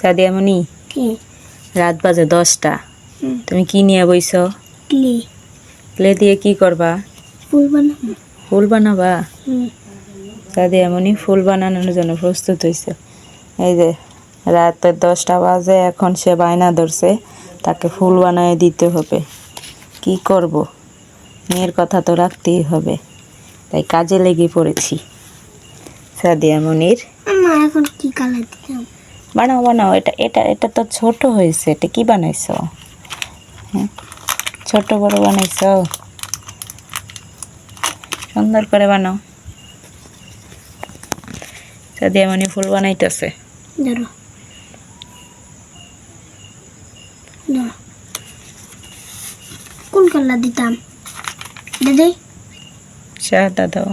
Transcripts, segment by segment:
সাদিয়া মনি কি? রাত বাজে দশটা। তুমি কি নিয়ে বইছ? প্লে। দিয়ে কি করবা? ফুল বানাবো। ফুল বানাবা? হুম। সাদিয়া মনি ফুল বানানোর জন্য প্রস্তুত হয়েছে এই যে রাতের দশটা বাজে এখন সে বায়না ধরছে তাকে ফুল বানায় দিতে হবে। কি করব? মেয়ের কথা তো রাখতেই হবে। তাই কাজে লেগে পড়েছি। সাদিয়া মনির আমার এখন কি কালার দিলাম? বানাও বানাও। এটা এটা এটা তো ছোট হয়েছে। এটা কি বানাইছো? হ্যাঁ ছোট বড় বানাইছো? সুন্দর করে বানাও। সাদিয়া মনি ফুল বানাইতেছে। ধরো। ধরো। কোন কালার দিতাম? দিদি? সাদা দাও।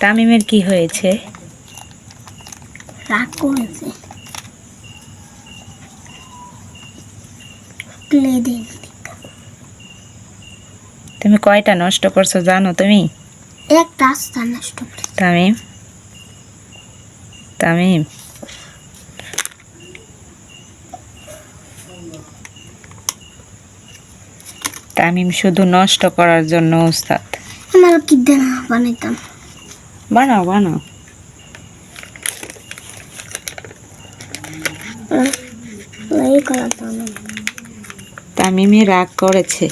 তামিমের কি হয়েছে? রাগ করেছে। তুমি কয়টা নষ্ট করছ জানো তুমি? একটা রাস্তা নষ্ট তামিম। তামিম। তামিম শুধু নষ্ট করার জন্য উস্তাদ আমার কি দেন বানাইতাম? বানাও বানাও তামিমে রাগ করেছে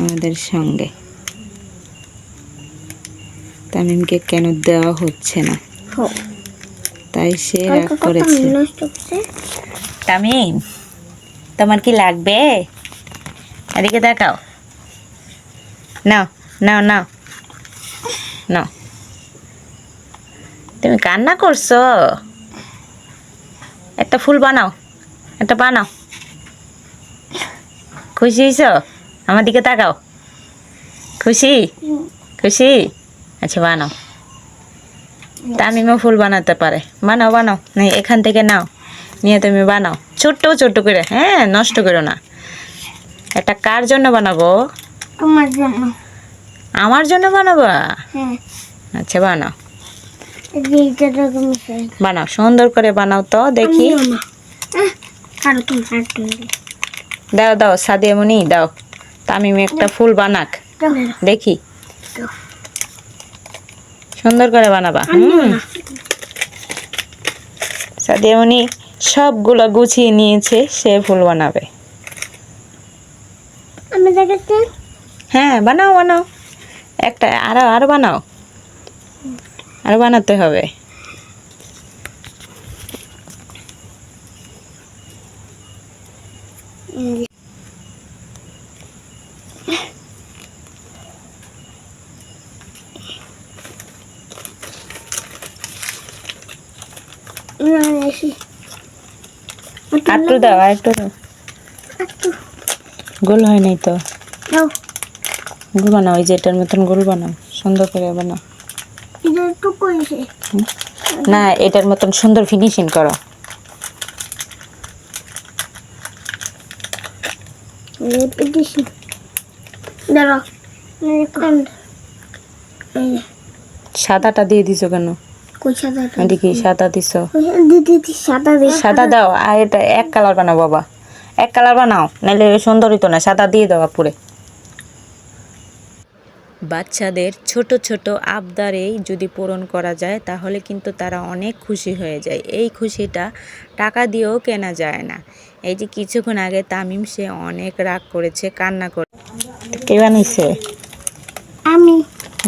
আমাদের সঙ্গে। তামিমকে কেন দেওয়া হচ্ছে না? তাই সে রাগ করছে। তামিম তোমার কি লাগবে? এদিকে দেখাও। নাও নাও নাও। নাও। তুমি কান্না করছ? একটা ফুল বানাও একটা বানাও। খুশি হয়েছ আমার দিকে তাকাও। খুশি? খুশি? আচ্ছা বানাও। তামিমও ফুল বানাতে পারে। বানাও বানাও। না এখান থেকে নাও। নিয়ে তুমি বানাও। ছোট্ট ছোট্ট করে। হ্যাঁ নষ্ট করো না। এটা কার জন্য বানাবো? তোমার জন্য। আমার জন্য বানাবা? হ্যাঁ। আচ্ছা বানাও এই যে এইটা রকম মিশাই বানাও সুন্দর করে বানাও তো দেখি। দাও। দাও সাদিয়া মনি দাও। তামিম একটা ফুল বানাক। দেখি। সুন্দর করে বানাবা। হুম। সাদিয়া মনি সবগুলো গুছিয়ে নিয়েছে সে ফুল বানাবে। হ্যাঁ বানাও বানাও। একটা আরও আরও বানাও। আরও বানাতে হবে। আটটু দাও আর একটু দাও। গোল হয় নাই তো? গোল বানাও এই যে এটার মতন গোল বানাও সুন্দর করে বানাও। না এটার মতন সুন্দর ফিনিশিং করো। সাদাটা দিয়ে দিছো কেন? এদিকে সাদা দিছো। সাদা সাদা দাও। আর এটা এক কালার বানাও বাবা। এক কালার বানাও নাহলে সুন্দর হইতো না। সাদা দিয়ে দাও পুরে। বাচ্চাদের ছোট ছোট আবদারেই যদি পূরণ করা যায় তাহলে কিন্তু তারা অনেক খুশি হয়ে যায়। এই খুশিটা টাকা দিয়েও কেনা যায় না। এই যে কিছুক্ষণ আগে তামিম সে অনেক রাগ করেছে কান্না করে কে বানাইছে? আমি।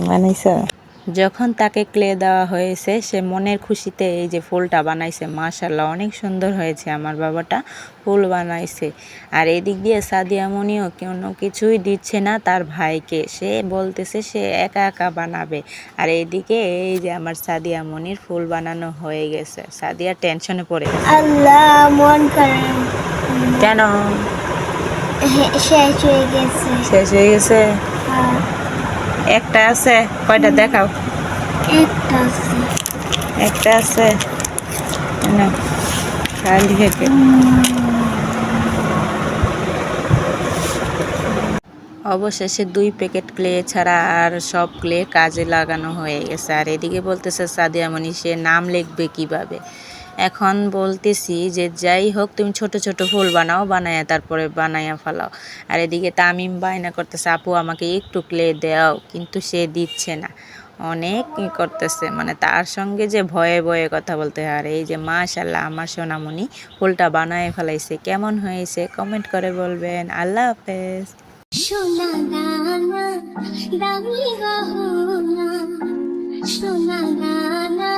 বানাইছে? যখন তাকে ক্লে দেওয়া হয়েছে সে মনের খুশিতে এই যে ফুলটা বানাইছে মাশাল্লাহ অনেক সুন্দর হয়েছে আমার বাবাটা ফুল বানাইছে। আর এদিক দিয়ে সাদিয়া মনিও কোনো কিছুই দিচ্ছে না তার ভাইকে। সে বলতেছে সে একা একা বানাবে। আর এইদিকে এই যে আমার সাদিয়া মনির ফুল বানানো হয়ে গেছে। সাদিয়া টেনশনে পড়ে। আল্লাহ মন কেন? শেষ হয়ে গেছে। শেষ হয়ে গেছে? আর একটা আছে কয়টা দেখাও? একটা আছে। না খালি হেঁটে অবশেষে দুই প্যাকেট ক্লে ছাড়া আর সব ক্লে কাজে লাগানো হয়ে গেছে। আর এদিকে বলতেছে সাদিয়ামণি সে নাম লিখবে কীভাবে? এখন বলতেছি যে যাই হোক, তুমি ছোট ছোট ফুল বানাও, বানায়া তারপরে বানায়া ফেলাও। আর এদিকে তামিম বায়না করতেছে, আপু, আমাকে একটু ক্লে দাও। কিন্তু সে দিচ্ছে না। অনেক করতেছে মানে তার সঙ্গে যে ভয়ে ভয়ে কথা বলতে হয়। আর এই যে মাশাল্লাহ আমার সোনামণি ফুলটা বানায় ফেলাইছে। কেমন হয়েছে কমেন্ট করে বলবেন। আল্লাহ হাফেজ। সোনা দামি গহনা। সোনা দানা